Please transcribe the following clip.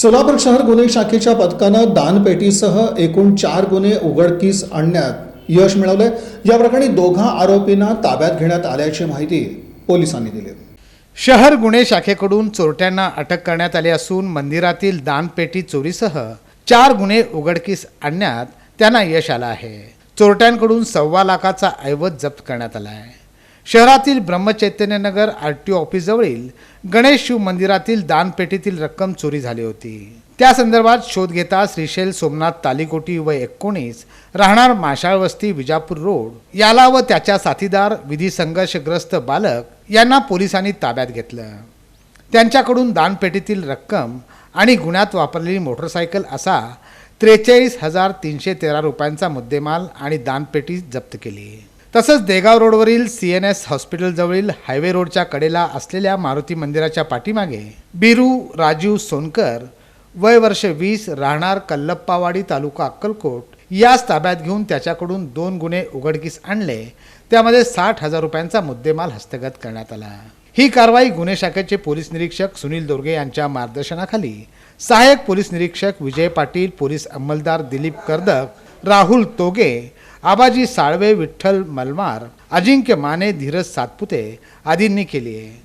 सोलापूर शहर गुन्हे शाखेच्या पथकानं दानपेटीसह एकूण चार गुन्हे उघडकीस आणण्यात यश मिळवलंय. या प्रकरणी दोघा आरोपींना ताब्यात घेण्यात आल्याची माहिती पोलिसांनी दिली. शहर गुन्हे शाखेकडून चोरट्यांना अटक करण्यात आली असून मंदिरातील दानपेटी चोरीसह चार गुन्हे उघडकीस आणण्यात त्यांना यश आलं आहे. चोरट्यांकडून सव्वा लाखाचा ऐवज जप्त करण्यात आला आहे. शहरातील ब्रह्मचैतन्यनगर आर टी ओ ऑफिसजवळील गणेश शिव मंदिरातील दानपेटीतील रक्कम चोरी झाली होती. त्या संदर्भात शोध घेता श्रीशैल सोमनाथ तालिकोटी व एकोणीस राहणार माशाळ वस्ती विजापूर रोड याला व त्याच्या साथीदार विधी संघर्षग्रस्त बालक यांना पोलिसांनी ताब्यात घेतलं. त्यांच्याकडून दानपेटीतील रक्कम आणि गुन्ह्यात वापरलेली मोटरसायकल असा त्रेचाळीस हजार तीनशे तेरा रुपयांचा मुद्देमाल आणि दानपेटी जप्त केली. तसंच देगाव रोडवरील सी एन एस हॉस्पिटलजवळील हायवे रोडच्या कडेला असलेल्या मारुती मंदिराच्या पाठीमागे बिरू राजीव सोनकर वय वर्ष वीस राहणार कल्लप्पावाडी तालुका अक्कलकोट याच ताब्यात घेऊन त्याच्याकडून दोन गुन्हे उघडकीस आणले. त्यामध्ये साठ हजार रुपयांचा मुद्देमाल हस्तगत करण्यात आला. ही कारवाई गुन्हे शाखेचे पोलीस निरीक्षक सुनील दुर्गे यांच्या मार्गदर्शनाखाली सहाय्यक पोलीस निरीक्षक विजय पाटील पोलीस अंमलदार दिलीप कर्दक राहुल तोगे आबाजी साळवे विठ्ठल मलमार अजिंक्य माने धीरज सातपुते आदींनी केली आहे